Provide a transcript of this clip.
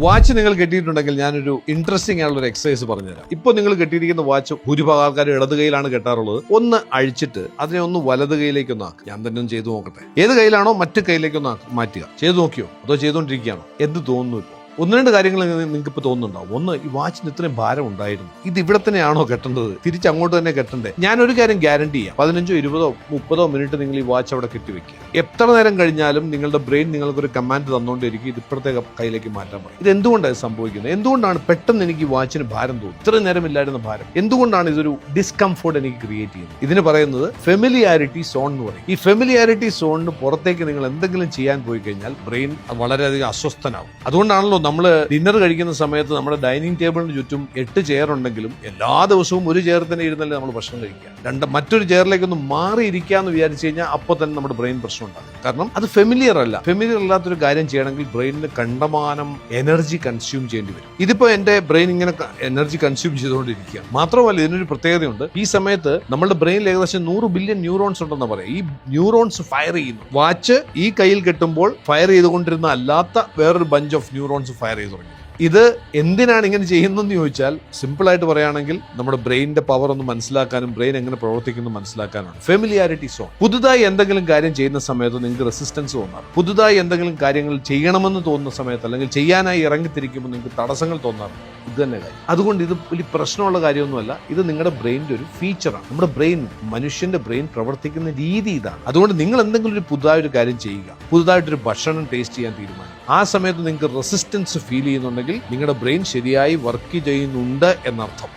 Watch നിങ്ങൾ കെട്ടിയിട്ടുണ്ടെങ്കിൽ ഞാനൊരു interesting ആയിട്ടുള്ള ഒരു എക്സസൈസ് പറഞ്ഞുതരാം. ഇപ്പോൾ നിങ്ങൾ കെട്ടിയിരിക്കുന്ന വാച്ച് ഭൂരിഭാഗം ആൾക്കാർ ഇടത് കൈയിലാണ് കെട്ടാറുള്ളത്. ഒന്ന് അഴിച്ചിട്ട് അതിനെ ഒന്ന് വലത് കൈയിലേക്ക് ഒന്ന് ആക്കുക ഞാൻ തന്നെ ഒന്ന് ചെയ്തു നോക്കട്ടെ. ഏത് കയ്യിലാണോ മറ്റു കൈയിലേക്ക് ഒന്ന് മാറ്റുക. ചെയ്തു നോക്കിയോ? അതോ ചെയ്തുകൊണ്ടിരിക്കുകയാണോ? എന്ത് തോന്നുന്നു ഒന്ന് രണ്ട് കാര്യങ്ങൾ നിങ്ങൾക്ക് ഇപ്പോൾ തോന്നുന്നുണ്ടാവും. ഒന്ന് ഈ വാച്ചിന് ഇത്രയും ഭാരം ഉണ്ടായിരുന്നു. ഇത് ഇവിടെ തന്നെയാണോ കെട്ടേണ്ടത്? തിരിച്ച് അങ്ങോട്ട് തന്നെ കെട്ടണ്ടേ? ഞാൻ ഒരു കാര്യം ഗ്യാരണ്ടി ചെയ്യാം. പതിനഞ്ചോ ഇരുപതോ മുപ്പതോ മിനിറ്റ് നിങ്ങൾ ഈ വാച്ച് അവിടെ കെട്ടിവെക്കുക എത്ര നേരം കഴിഞ്ഞാലും നിങ്ങളുടെ ബ്രെയിൻ നിങ്ങൾക്കൊരു കമാൻഡ് തന്നുകൊണ്ടിരിക്കും ഇത് ഇപ്പുറത്തെ കയ്യിലേക്ക് മാറ്റാൻ പറയും. ഇത് എന്തുകൊണ്ടാണ് സംഭവിക്കുന്നത്? എന്തുകൊണ്ടാണ് പെട്ടെന്ന് എനിക്ക് ഈ വാച്ചിന് ഭാരം തോന്നുന്നത്? ഇത്ര നേരം ഇല്ലായിരുന്ന ഭാരം. എന്തുകൊണ്ടാണ് ഇതൊരു ഡിസ്കംഫോർട്ട് എനിക്ക് ക്രിയേറ്റ് ചെയ്യുന്നത്? ഇതിന് പറയുന്നത് ഫെമിലിയാരിറ്റി സോൺ എന്ന് പറയും. ഈ ഫെമിലിയാരിറ്റി സോണിന് പുറത്തേക്ക് നിങ്ങൾ എന്തെങ്കിലും ചെയ്യാൻ പോയി കഴിഞ്ഞാൽ ബ്രെയിൻ വളരെയധികം അസ്വസ്ഥനാവും അതുകൊണ്ടാണല്ലോ നമ്മൾ ഡിന്നർ കഴിക്കുന്ന സമയത്ത് നമ്മുടെ ഡൈനിങ് ടേബിളിന് ചുറ്റും എട്ട് ചെയർ ഉണ്ടെങ്കിലും എല്ലാ ദിവസവും ഒരു ചെയർ തന്നെ ഇരുന്നല്ലേ നമ്മൾ ഭക്ഷണം കഴിക്കുക. രണ്ട് മറ്റൊരു ചെയറിലേക്കൊന്ന് മാറിയിരിക്കുക എന്ന് വിചാരിച്ചു കഴിഞ്ഞാൽ അപ്പോൾ തന്നെ നമ്മുടെ ബ്രെയിൻ പ്രശ്നം ഉണ്ടാകും. കാരണം അത് ഫെമിലിയർ അല്ല. ഫെമിലിയർ അല്ലാത്തൊരു കാര്യം ചെയ്യണമെങ്കിൽ ബ്രെയിനിന് കണ്ടമാനം എനർജി കൺസ്യൂം ചെയ്യേണ്ടി വരും. ഇതിപ്പോ എന്റെ ബ്രെയിൻ ഇങ്ങനെ എനർജി കൺസ്യൂം ചെയ്തുകൊണ്ടിരിക്കുക മാത്രമല്ല ഇതിനൊരു പ്രത്യേകതയുണ്ട്. ഈ സമയത്ത് നമ്മുടെ ബ്രെയിനിൽ ഏകദേശം നൂറ് ബില്യൺ ന്യൂറോൺസ് ഉണ്ടെന്ന് പറയാം. ഈ ന്യൂറോൺസ് ഫയർ ചെയ്യുന്നു. വാച്ച് ഈ കയ്യിൽ കെട്ടുമ്പോൾ ഫയർ ചെയ്തുകൊണ്ടിരുന്ന അല്ലാത്ത വേറൊരു ബഞ്ച് ഓഫ് ന്യൂറോൺസ് ഫയർ ചെയ്തു തുടങ്ങി ഇത് എന്തിനാണ് ഇങ്ങനെ ചെയ്യുന്നതെന്ന് ചോദിച്ചാൽ സിമ്പിളായിട്ട് പറയുകയാണെങ്കിൽ നമ്മുടെ ബ്രെയിനിന്റെ പവർ ഒന്ന് മനസ്സിലാക്കാനും ബ്രെയിൻ എങ്ങനെ പ്രവർത്തിക്കുന്നു മനസ്സിലാക്കാനാണ്. ഫെമിലിയാരിറ്റി സോൺ പുതുതായി എന്തെങ്കിലും കാര്യം ചെയ്യുന്ന സമയത്ത് നിങ്ങൾക്ക് റെസിസ്റ്റൻസ് തോന്നാറ് പുതുതായി എന്തെങ്കിലും കാര്യങ്ങൾ ചെയ്യണമെന്ന് തോന്നുന്ന സമയത്ത് അല്ലെങ്കിൽ ചെയ്യാനായി ഇറങ്ങിത്തിരിക്കുമ്പോൾ നിങ്ങൾക്ക് തടസ്സങ്ങൾ തോന്നാറുണ്ട് ഇത് തന്നെ കാര്യം. അതുകൊണ്ട് ഇത് വലിയ പ്രശ്നമുള്ള കാര്യമൊന്നുമല്ല. ഇത് നിങ്ങളുടെ ബ്രെയിനിന്റെ ഒരു ഫീച്ചറാണ് നമ്മുടെ ബ്രെയിൻ മനുഷ്യന്റെ ബ്രെയിൻ പ്രവർത്തിക്കുന്ന രീതി ഇതാണ്. അതുകൊണ്ട് നിങ്ങൾ എന്തെങ്കിലും ഒരു പുതുതായൊരു കാര്യം ചെയ്യുക. പുതുതായിട്ടൊരു ഭക്ഷണം ടേസ്റ്റ് ചെയ്യാൻ തീരുമാനിക്കും ആ സമയത്ത് നിങ്ങൾക്ക് റെസിസ്റ്റൻസ് ഫീൽ ചെയ്യുന്നുണ്ടെങ്കിൽ നിങ്ങളുടെ ബ്രെയിൻ ശരിയായി വർക്ക് ചെയ്യുന്നുണ്ട് എന്നർത്ഥം.